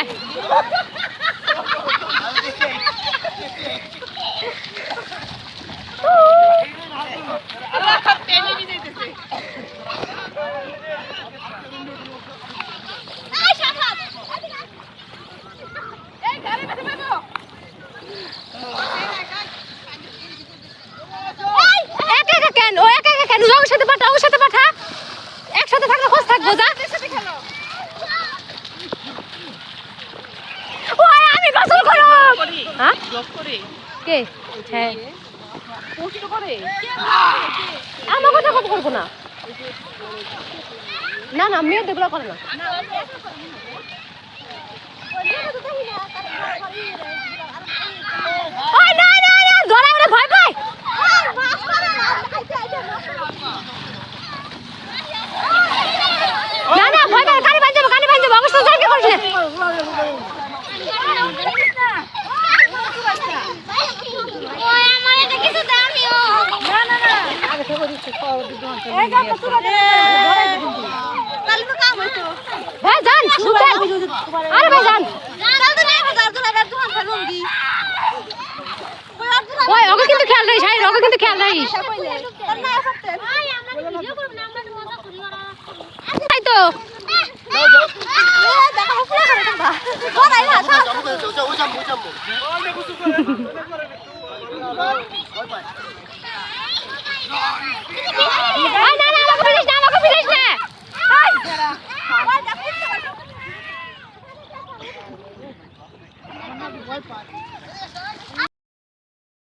একা কেন? ও একা একা কেন? ওর সাথে পাঠা, ওর পাঠা। একসাথে থাকলে খোঁজ থাকব, যা। করো! হ্যাঁ? কে? হ্যাঁ। আমার কথা কত করব না। না না মেয়ে দেখল করে না ওই না না না ধরা ওরে ভয় পায় না না ভয় পায় কানে বাঁধ যাব কানে বাঁধ যাব অবস্থা কি করিস না ভাই যান আরে ভাই কিন্তু খেয়াল রাখিস হাই ওকে কিন্তু খেয়াল রাখিস তাই তো না না